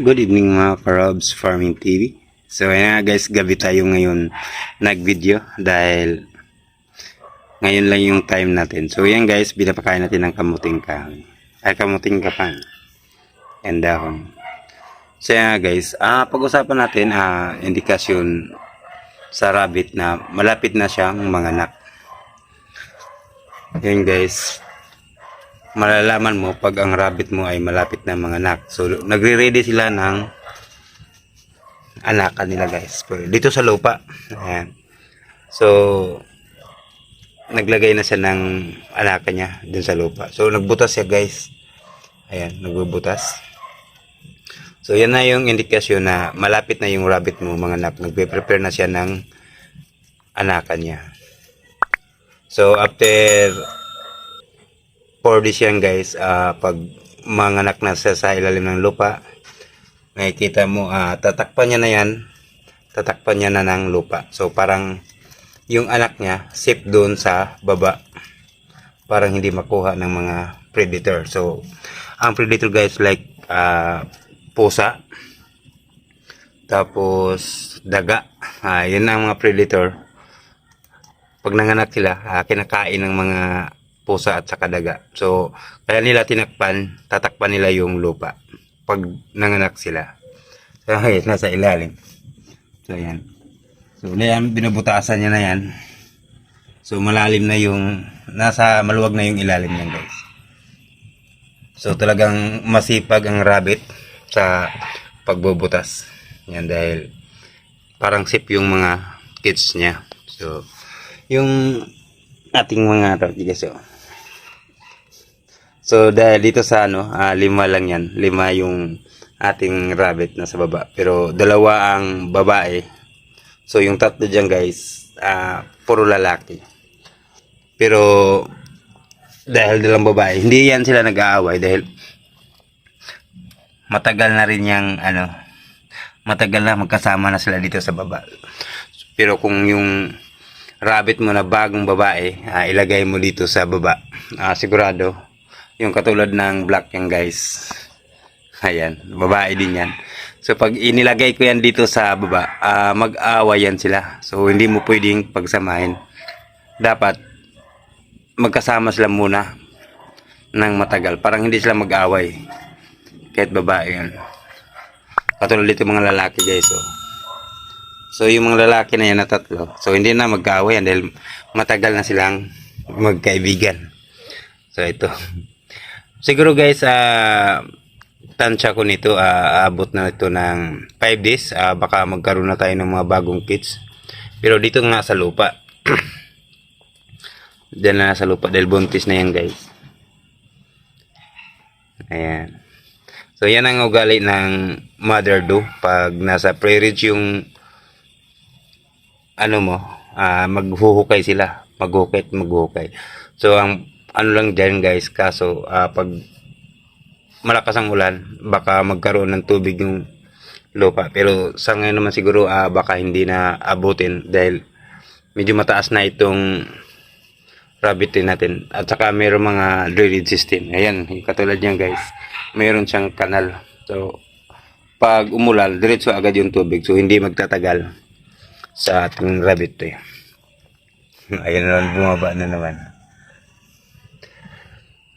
Good evening mga Karabs Farming TV. So ayan nga guys, gabi tayo ngayon nag-video dahil ngayon lang yung time natin. So yan guys, binapakain natin ng kamuting kahoy. Ay kamuting kapan. And dahon. So yan nga guys, ah, pag-usapan natin ah, indikasyon sa rabbit na malapit na siyang manganak. Yan guys, malalaman mo pag ang rabbit mo ay malapit na manganak. So, nagre-ready sila ng anakan nila guys. Dito sa lupa. Ayan. So, naglagay na siya ng anakan niya dun sa lupa. So, nagbutas siya guys. Ayan, nagbubutas. So, yan na yung indikasyon na malapit na yung rabbit mo manganak. Nagpe-prepare na siya ng anakan niya. So, after 4 days yan guys, ah, pag manganak na siya sa ilalim ng lupa, makikita mo, ah, tatakpan niya na yan, tatakpan niya na ng lupa. So parang yung anak niya, safe doon sa baba. Parang hindi makuha ng mga predator. So, ang predator guys like ah, pusa, tapos daga. Ah, yun ang mga predator. Pag nanganak sila, ah, kinakain ng mga pusa at saka daga. So, kaya nila tinakpan, tatakpan nila yung lupa pag nanganak sila. So, ayun, nasa ilalim. So, ayan. So, yan, binubutasan niya na yan. So, malalim na yung, nasa maluwag na yung ilalim niyan, guys. So, talagang masipag ang rabbit sa pagbubutas. Yan, dahil parang sip yung mga kids niya. So, yung ating mga rabbit, guys, oh. So dahil dito sa ano, ah, lima lang yan. Lima yung ating rabbit na sa baba. Pero dalawa ang babae. So yung tatlo dyan guys, ah, puro lalaki. Pero dahil dalang babae, hindi yan sila nag-aaway dahil matagal na rin yung ano, matagal na magkasama na sila dito sa baba. Pero kung yung rabbit mo na bagong babae, ah, ilagay mo dito sa baba, ah, sigurado yung katulad ng black yan guys. Ayan, babae din yan. So pag inilagay ko yan dito sa baba, ah, mag-aaway yan sila. So hindi mo pwedeng pagsamahin. Dapat magkasama sila muna ng matagal. Parang hindi sila mag-aaway. Kahit babae yan. Katulad dito mga lalaki guys. Oh. So yung mga lalaki na yan na tatlo. So hindi na mag-aaway yan dahil matagal na silang magkaibigan. So ito. Siguro guys, ah tansya ko nito, ah, aabot na ito ng 5 days. Ah, baka magkaroon na tayo ng mga bagong kits. Pero dito nga sa lupa. Diyan na sa lupa dahil buntis na yan guys. Ayan. So yan ang ugali ng mother do pag nasa pre-reach yung ano mo, ah, maghuhukay sila. Maghukay at maghukay. So ang ano lang dyan guys, kaso ah, pag malakas ang ulan, baka magkaroon ng tubig yung lupa. Pero sa ngayon naman siguro ah, baka hindi na abutin dahil medyo mataas na itong rabbit natin. At saka mayroong mga drainage system. Ayan, katulad niyan guys. Mayroon siyang kanal. So, pag umulan, diretso agad yung tubig. So, hindi magtatagal sa ating rabbit eh. Ayan na naman, bumaba na naman.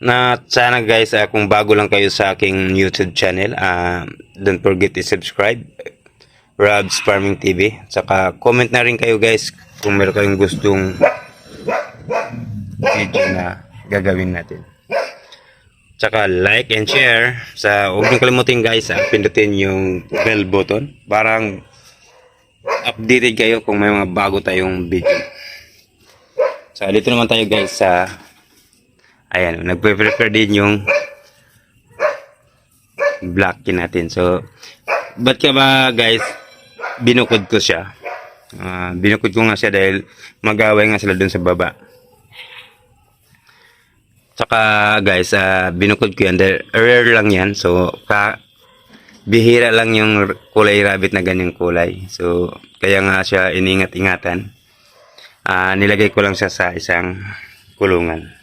Na sana guys, ah, kung bago lang kayo sa aking YouTube channel, ah, don't forget to subscribe. Rob's Farming TV. Saka comment na rin kayo guys kung meron kayong gustong video na gagawin natin. Tsaka like and share. Sa huwag niyo kalimutin guys, ah, pindutin yung bell button. Parang updated kayo kung may mga bago tayong video. So dito naman tayo guys sa ayan, nagpe-prepare din yung blocking natin. So ba't ka ba guys binukod ko siya? Ah, binukod ko nga siya dahil mag-away nga sila dun sa baba. Tsaka guys, ah, binukod ko yan dahil rare lang yan. So, ka bihira lang yung kulay rabbit na ganyang kulay. So, kaya nga siya iningat-ingatan. Ah, nilagay ko lang siya sa isang kulungan.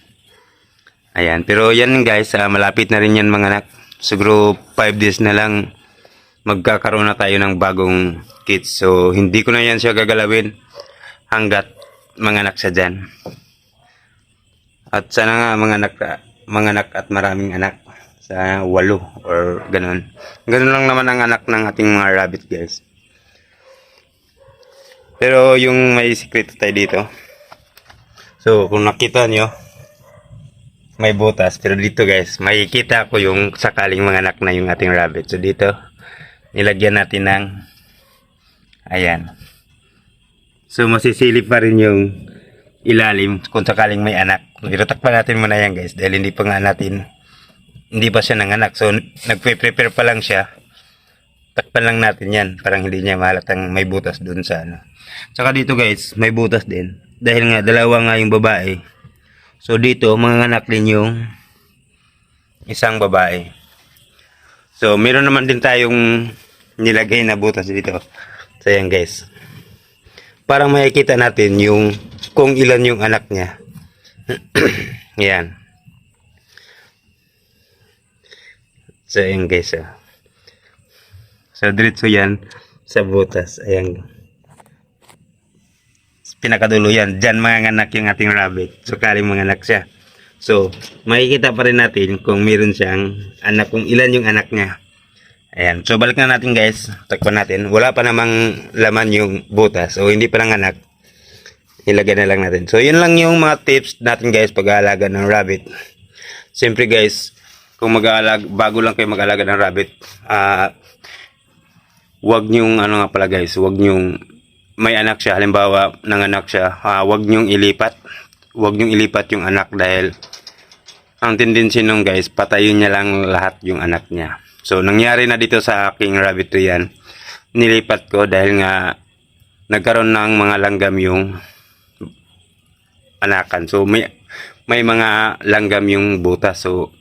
Ayan, pero yan guys, ah, malapit na rin yan mga anak. Siguro 5 days na lang magkakaroon na tayo ng bagong kits. So, hindi ko na yan siya gagalawin hanggat manganak siya dyan. At sana nga manganak, manganak at maraming anak sa walo or ganun. Ganun lang naman ang anak ng ating mga rabbit guys. Pero yung may sikreto tayo dito. So, kung nakita nyo, may butas. Pero dito guys, makikita ko yung sakaling mga anak na yung ating rabbit. So, dito, nilagyan natin ng, ayan. So, masisilip pa rin yung ilalim kung sakaling may anak. Pero takpan natin muna yan guys dahil hindi pa nga natin, hindi pa siya nanganak. So, nagpe-prepare pa lang siya. Takpan lang natin yan. Parang hindi niya mahalatang may butas dun sa ano. Tsaka dito guys, may butas din. Dahil nga, dalawa nga yung babae. So dito, manganganak din yung isang babae. So, meron naman din tayong nilagay na butas dito. So, yan guys. Para makikita natin yung kung ilan yung anak niya. yan. So, yan guys. Oh. So, diretso yan sa butas. Ayan. Pinakadulo yan. Diyan manganak yung ating rabbit. So, kaling manganak siya. So, makikita pa rin natin kung meron siyang anak, kung ilan yung anak niya. Ayan. So, balik na natin guys. Takpan natin. Wala pa namang laman yung butas. O, hindi pa nanganak. Ilagay na lang natin. So, yun lang yung mga tips natin guys pag-aalaga ng rabbit. Siyempre guys, kung mag-aalag, bago lang kayo mag-aalaga ng rabbit, ah, wag nyong, ano nga pala guys, wag nyong, may anak siya, halimbawa, nanganak siya, ah, wag nyong ilipat. Wag nyong ilipat yung anak dahil ang tendency nung guys, patayin niya lang lahat yung anak niya. So, nangyari na dito sa aking rabbit yan. Nilipat ko dahil nga nagkaroon ng mga langgam yung anakan. So, may, may mga langgam yung butas. So,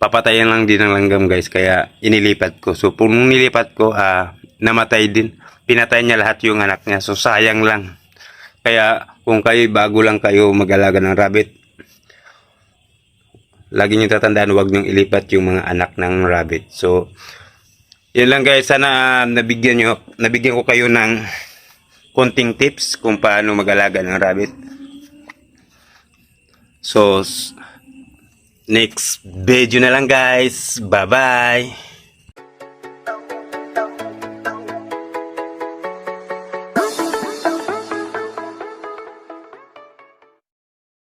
papatayan lang din ng langgam guys. Kaya, inilipat ko. So, kung nilipat ko, ah, namatay din. Pinatay niya lahat yung anak niya. So, sayang lang. Kaya, kung kayo bago lang kayo mag-alaga ng rabbit, lagi nyo tatandaan, huwag nyong ilipat yung mga anak ng rabbit. So, yun lang guys. Sana ah, nabigyan, nyo, nabigyan ko kayo ng konting tips kung paano mag-alaga ng rabbit. So, next video na lang guys. Bye-bye.